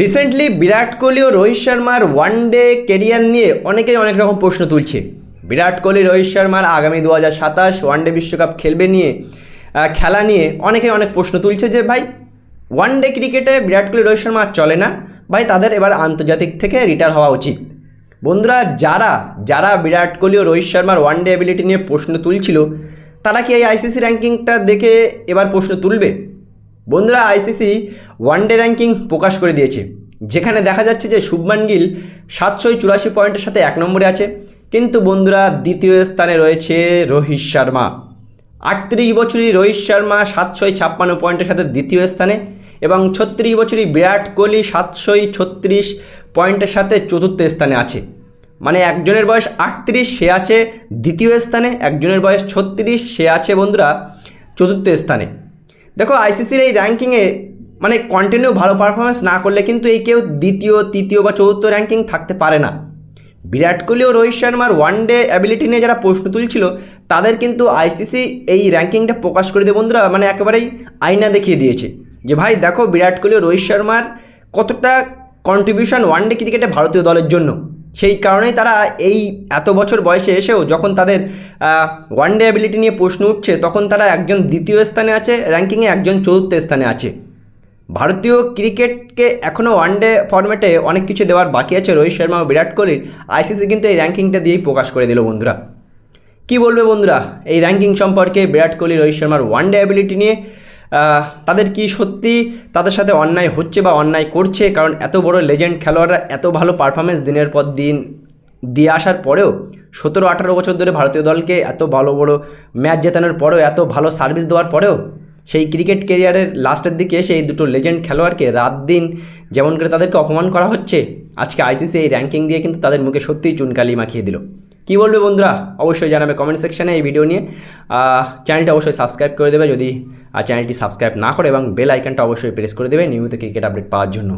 Recently Virat Kohli ও রোহিত শর্মার one day career নিয়ে অনেকেই অনেক রকম প্রশ্ন তুলছে। বিরাট কোহলি, রোহিত শর্মার আগামী দু হাজার সাতাশ ওয়ান ডে বিশ্বকাপ খেলবে নিয়ে খেলা নিয়ে অনেকেই অনেক প্রশ্ন তুলছে যে, ভাই ওয়ান ডে ক্রিকেটে বিরাট কোহলি, রোহিত শর্মা চলে না? ভাই, তাদের এবার আন্তর্জাতিক থেকে রিটায়ার হওয়া উচিত। বন্ধুরা, যারা যারা বিরাট কোহলি ও রোহিত শর্মার ওয়ান ডে অ্যাবিলিটি নিয়ে প্রশ্ন তুলছিল, তারা কি এই আইসিসি র্যাঙ্কিংটা দেখে এবার প্রশ্ন তুলবে? বন্ধুরা আইসিসি ওয়ান ডে র্যাঙ্কিং প্রকাশ করে দিয়েছে। যেখানে দেখা যাচ্ছে যে শুভমান গিল সাতশো চুরাশি পয়েন্টের সাথে এক নম্বরে আছে। কিন্তু বন্ধুরা দ্বিতীয় স্থানে রয়েছে রোহিত শর্মা। আটত্রিশ বছরই রোহিত শর্মা সাতশোই ছাপ্পান্ন পয়েন্টের সাথে দ্বিতীয় স্থানে এবং ছত্রিশ বছরই বিরাট কোহলি সাতশোই ছত্রিশ পয়েন্টের সাথে চতুর্থ স্থানে আছে। মানে একজনের বয়স আটত্রিশ, সে আছে দ্বিতীয় স্থানে, একজনের বয়স ছত্রিশ, সে আছে বন্ধুরা চতুর্থ স্থানে। দেখো আইসিসির এই র্যাঙ্কিংয়ে মানে কন্টিনিউ ভালো পারফরমেন্স না করলে কিন্তু এই কেউ দ্বিতীয়, তৃতীয় বা চতুর্থ র্যাঙ্কিং থাকতে পারে না। বিরাট কোহলি ও রোহিত শর্মার ওয়ান ডে অ্যাবিলিটি নিয়ে যারা প্রশ্ন তুলছিল, তাদের কিন্তু আইসিসি এই র্যাঙ্কিংটা প্রকাশ করে দিয়ে বন্ধুরা মানে একেবারেই আয়না দেখিয়ে দিয়েছে। যে ভাই দেখো বিরাট কোহলি ও রোহিত শর্মার কতটা কন্ট্রিবিউশন ওয়ান ডে ক্রিকেটে ভারতীয় দলের জন্য। সেই কারণেই তারা এই এত বছর বয়সে এসেও যখন তাদের ওয়ান ডে অ্যাবিলিটি নিয়ে প্রশ্ন উঠছে, তখন তারা একজন দ্বিতীয় স্থানে আছে র্যাঙ্কিংয়ে একজন চতুর্থ স্থানে আছে। ভারতীয় ক্রিকেটকে এখনও ওয়ানডে ফরম্যাটে অনেক কিছু দেওয়ার বাকি আছে। রোহিত শর্মা ও বিরাট কোহলির আইসিসি কিন্তু এই র্যাঙ্কিংটা দিয়েই প্রকাশ করে দিল বন্ধুরা। কি বলবে বন্ধুরা? এই র্যাঙ্কিং সম্পর্কে বিরাট কোহলি, রোহিত শর্মার ওয়ানডে অ্যাবিলিটি নিয়ে তাদের কি সত্যি তাদের সাথে অন্যায় হচ্ছে বা অন্যায় করছে? কারণ এত বড় লেজেন্ড খেলোয়াড়রা এত ভালো পারফরমেন্স দিনের পর দিন দিয়ে আসার পরেও সতেরো, আঠারো বছর ধরে ভারতীয় দলকে এত ভালো বড় ম্যাচ জেতানোর পরেও, এত ভালো সার্ভিস দেওয়ার পরেও সেই ক্রিকেট কেরিয়ারের লাস্টের দিকে এসে এই দুটো লেজেন্ড খেলোয়াড়কে রাত দিন যেমন করে তাদেরকে অপমান করা হচ্ছে, আজকে আইসিসি এই র্যাঙ্কিং দিয়ে কিন্তু তাদের মুখে সত্যিই চুনকালি মাখিয়ে দিল। কী বলবে বন্ধুরা? অবশ্যই জানাবে কমেন্ট সেকশানে এই ভিডিও নিয়ে। চ্যানেলটা অবশ্যই সাবস্ক্রাইব করে দেবে। যদি চ্যানেলটি সাবস্ক্রাইব না করে এবং বেল আইকনটা অবশ্যই প্রেস করে দেবে। নিয়মিত ক্রিকেট আপডেট পাওয়ার জন্য।